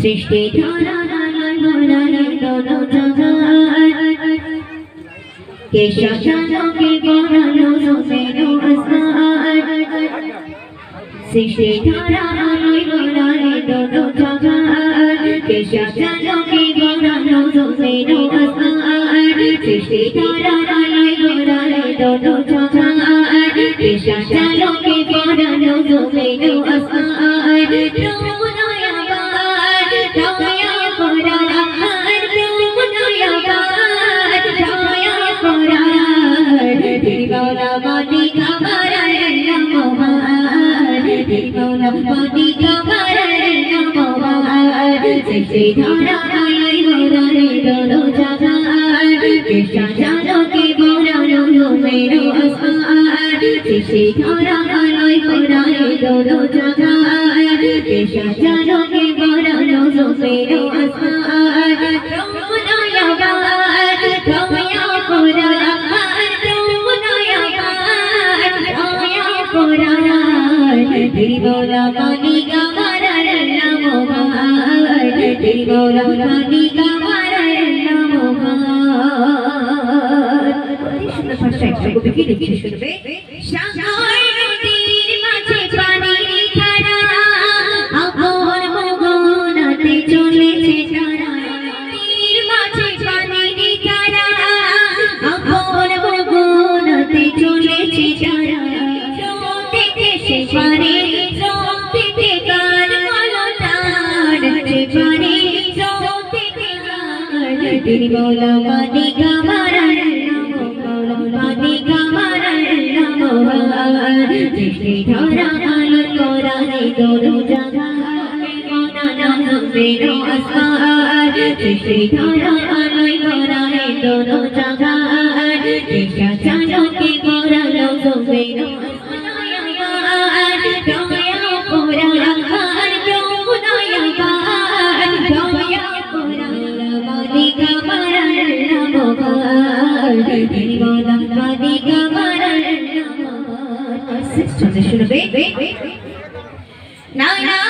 সৃষ্টি সৃষ্টি ধরা আলোয় গড়ালে দোনো জগৎ কে সাজানো কে গড়ালো জমেনো আসমান সৃষ্টি ধরা আলোয় গড়ালে দোনো জগৎ কে সাজানো কে গড়ালো জমেনো আসমান রমনায়াবাদ দিবালা মাটি কামারার নমহার ধরা আলাই গোরারে দোলো জাগার কৃষ্ণ জানো কি গোরানো মেরো আসমার সৃষ্টি ধরা আলাই গোরারে দোলো জাগার কৃষ্ণ জানো কি গোরানো মেরো আসমার রমনায়াবাদ দয়া করার রমনায়াবাদ দয়া করার দিবালা মাটি কামারার নমহার দিবালা মাটি কামারার নমহার সুন্দর ভাষা একটা কবি কি লিখছে শুনবে? পারে রোতে গান মলতার যে পারে রোতে গান তিনি মৌলা মানি মৌলা মানি নাম সৃষ্টি ধরা আলো জাগা মনা নাম বেরো আসমান সৃষ্টি ধরা আলো করারে দোলো জাগা শুনবে নানা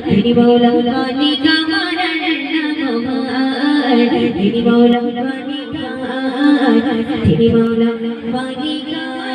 তিনি বলো পানি কামার তিনি বলো পানি কামার তিনি বলো পানি কামার